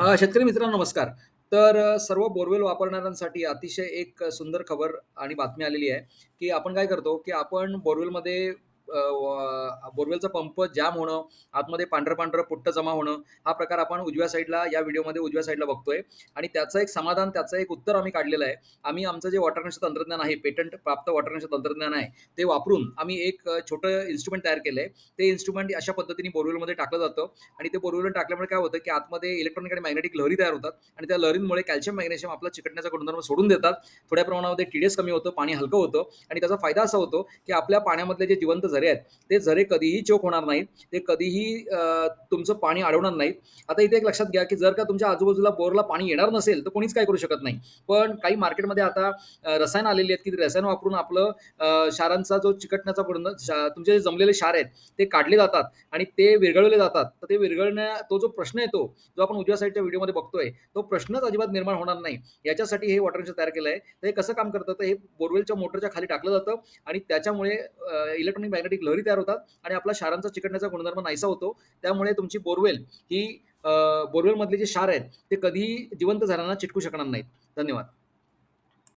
हा शेतकरी मित्रांनो नमस्कार. तर सर्व बोरवेल वापरणाऱ्यांसाठी अतिशय एक सुंदर खबर आणि बातमी आलेली आहे, की आपण काय करतो, की आपण बोरवेलमध्ये बोरवेलचा पंप जाम होणं, आतमध्ये पांढरं-पांढरं पुट्ट जमा होणं, हा प्रकार आपण उजव्या साईडला या व्हिडिओमध्ये उजव्या साईडला बघतोय आणि त्याचं एक समाधान, त्याचं एक उत्तर आम्ही काढलेलं आहे. आम्ही आमचं जे वॉटर तंत्रज्ञान आहे, पेटंट प्राप्त वॉटर तंत्रज्ञान आहे, ते वापरून आम्ही एक छोटं इन्स्ट्रुमेंट तयार केलंय. ते इन्स्ट्रुमेंट अशा पद्धतीने बोरवेलमध्ये टाकलं जातं आणि ते बोरवेल टाकल्यामुळे काय होतं, की आतमध्ये इलेक्ट्रॉनिक आणि मॅग्नेटिक लहरी तयार होतात आणि त्या लहरींमुळे कॅल्शियम, मॅग्नेशियम आपला चिकटण्याचा गुणधर्म सोडून देतात. थोड्या प्रमाणामध्ये टी कमी होतं, पाणी हलकं होतं आणि त्याचा फायदा असा होतो, की आपल्या पाण्यामधले जे जिवंत झरे आहेत, ते झरे कधीही चोक होणार नाहीत. ते कधीही तुमचं पाणी अडवणार नाहीत. आता इथे एक लक्षात घ्या, की जर का तुमच्या आजूबाजूला बोरला पाणी येणार नसेल, तर कोणीच काही करू शकत नाही. पण काही मार्केटमध्ये आता रसायन आलेली आहेत, की रसायन वापरून आपलं क्षारांचा जो चिकटण्याचा पूर्ण तुमचे जे जमलेले क्षार आहेत, ते काढले जातात आणि ते विरघळवले जातात. तर ते विरघळण्या तो जो प्रश्न येतो, जो आपण उजव्या साईडच्या व्हिडिओमध्ये बघतोय, तो प्रश्नच अजिबात निर्माण होणार नाही. याच्यासाठी हे वॉटर तयार केलं आहे. तर हे कसं काम करतं, तर हे बोरवेलच्या मोटरच्या खाली टाकलं जातं आणि त्याच्यामुळे इलेक्ट्रॉनिक मॅग्नेटिक लहरी तयार होतात आणि आपला क्षारांचा चिकटण्याचा गुणधर्म नाहीसा होतो. त्यामुळे तुमची बोरवेल ही बोरवेलमधले जे क्षार आहेत, ते कधीही जिवंत झाडांना चिटकू शकणार नाहीत. धन्यवाद.